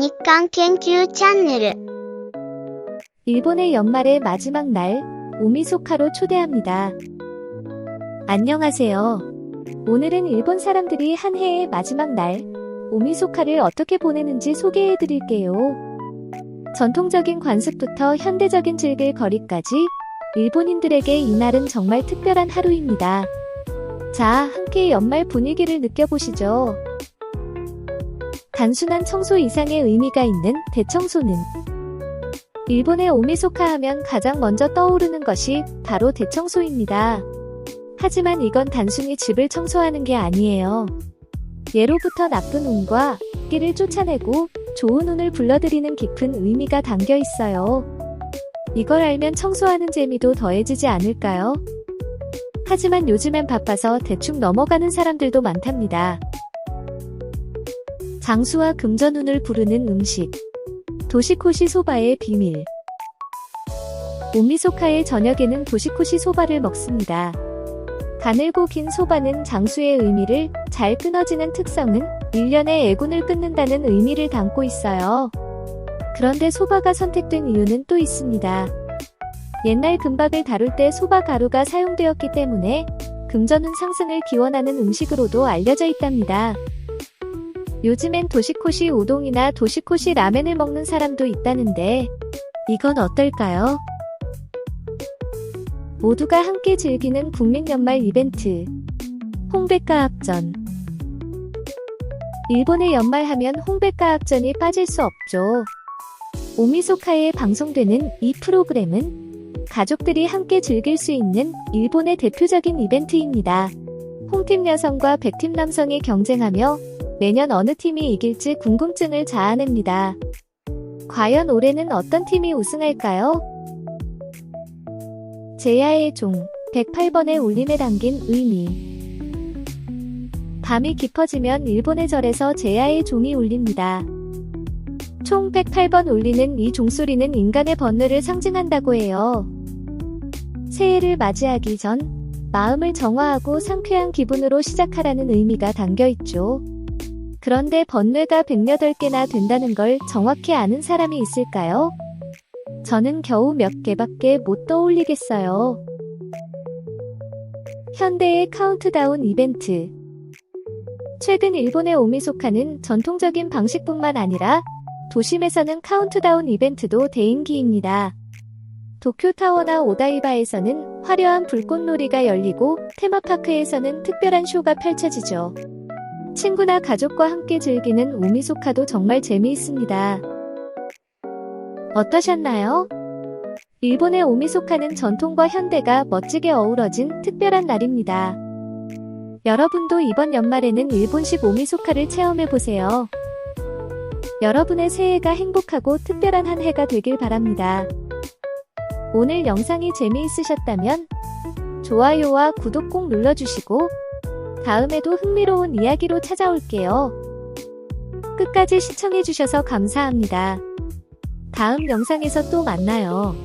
日韓研究チャンネル 일본의 연말의 마지막 날, 오미소카로 초대합니다. 안녕하세요. 오늘은 일본 사람들이 한 해의 마지막 날, 오미소카를 어떻게 보내는지 소개해 드릴게요. 전통적인 관습부터 현대적인 즐길 거리까지 일본인들에게 이날은 정말 특별한 하루입니다. 자, 함께 연말 분위기를 느껴보시죠. 단순한 청소 이상의 의미가 있는 대청소는 일본의 오미소카 하면 가장 먼저 떠오르는 것이 바로 대청소입니다. 하지만 이건 단순히 집을 청소하는 게 아니에요. 예로부터 나쁜 운과 끼를 쫓아내고 좋은 운을 불러들이는 깊은 의미가 담겨 있어요. 이걸 알면 청소하는 재미도 더해지지 않을까요? 하지만 요즘엔 바빠서 대충 넘어가는 사람들도 많답니다. 장수와 금전운을 부르는 음식. 도시코시 소바의 비밀. 오미소카의 저녁에는 도시코시 소바를 먹습니다. 가늘고 긴 소바는 장수의 의미를 잘 끊어지는 특성은 1년의 애군을 끊는다는 의미를 담고 있어요. 그런데 소바가 선택된 이유는 또 있습니다. 옛날 금박을 다룰 때 소바 가루가 사용되었기 때문에 금전운 상승을 기원하는 음식으로도 알려져 있답니다. 요즘엔 도시코시 우동이나 도시코시 라멘을 먹는 사람도 있다는데 이건 어떨까요? 모두가 함께 즐기는 국민 연말 이벤트 홍백가 합전 일본의 연말하면 홍백가 합전이 빠질 수 없죠. 오미소카에 방송되는 이 프로그램은 가족들이 함께 즐길 수 있는 일본의 대표적인 이벤트입니다. 홍팀 여성과 백팀 남성이 경쟁하며 매년 어느 팀이 이길지 궁금증을 자아냅니다. 과연 올해는 어떤 팀이 우승할까요? 제야의 종 108번의 울림에 담긴 의미 밤이 깊어지면 일본의 절에서 제야의 종이 울립니다. 총 108번 울리는 이 종소리는 인간의 번뇌를 상징한다고 해요. 새해를 맞이하기 전 마음을 정화하고 상쾌한 기분으로 시작하라는 의미가 담겨 있죠. 그런데 번뇌가 108개나 된다는 걸 정확히 아는 사람이 있을까요? 저는 겨우 몇 개밖에 못 떠올리겠어요. 현대의 카운트다운 이벤트. 최근 일본의 오미소카는 전통적인 방식뿐만 아니라 도심에서는 카운트다운 이벤트도 대인기입니다. 도쿄타워나 오다이바에서는 화려한 불꽃놀이가 열리고 테마파크에서는 특별한 쇼가 펼쳐지죠. 친구나 가족과 함께 즐기는 오미소카도 정말 재미있습니다. 어떠셨나요? 일본의 오미소카는 전통과 현대가 멋지게 어우러진 특별한 날입니다. 여러분도 이번 연말에는 일본식 오미소카를 체험해보세요. 여러분의 새해가 행복하고 특별한 한 해가 되길 바랍니다. 오늘 영상이 재미있으셨다면 좋아요와 구독 꼭 눌러주시고 다음에도 흥미로운 이야기로 찾아올게요. 끝까지 시청해주셔서 감사합니다. 다음 영상에서 또 만나요.